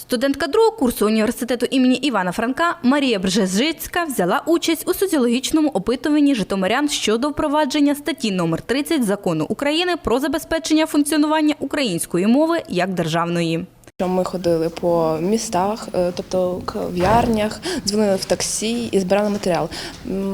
Студентка другого курсу університету імені Івана Франка Марія Бржезжицька взяла участь у соціологічному опитуванні житомирян щодо впровадження статті номер 30 закону України про забезпечення функціонування української мови як державної. Ми ходили по містах, е, тобто кав'ярнях, дзвонили в таксі і збирали матеріал.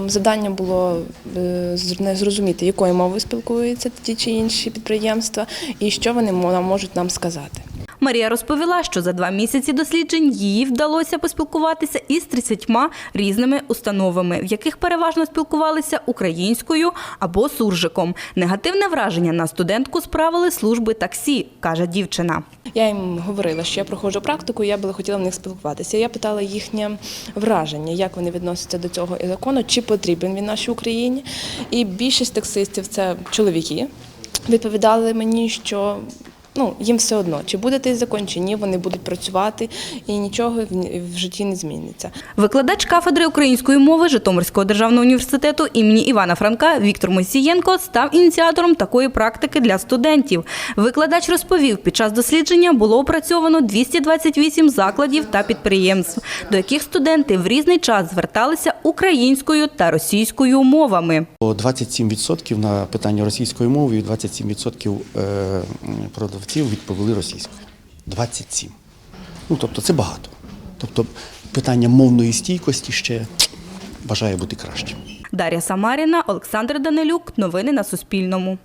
Завдання було е, зрозуміти, якою мовою спілкуються ті чи інші підприємства, і що вони мо- можуть нам сказати. Марія розповіла, що за два місяці досліджень їй вдалося поспілкуватися із 30 різними установами, в яких переважно спілкувалися українською або суржиком. Негативне враження на студентку справили служби таксі, каже дівчина. Я їм говорила, що я проходжу практику, і я би хотіла в них спілкуватися. Я питала їхнє враження, як вони відносяться до цього закону, чи потрібен він нашій Україні. І більшість таксистів це чоловіки. Відповідали мені, що ну, їм все одно, чи буде цей закон, чи ні, вони будуть працювати, і нічого в- в житті не зміниться. Викладач кафедри української мови Житомирського державного університету імені Івана Франка Віктор Мойсієнко став ініціатором такої практики для студентів. Викладач розповів, під час дослідження було опрацьовано 228 закладів та підприємств, до яких студенти в різний час зверталися українською та російською мовами. 27% на питання російської мови і 27% е, продавців відповіли російською. 27. Ну, тобто це багато. Тобто питання мовної стійкості ще бажає бути кращим. Дар'я Самаріна, Олександр Данилюк. Новини на Суспільному.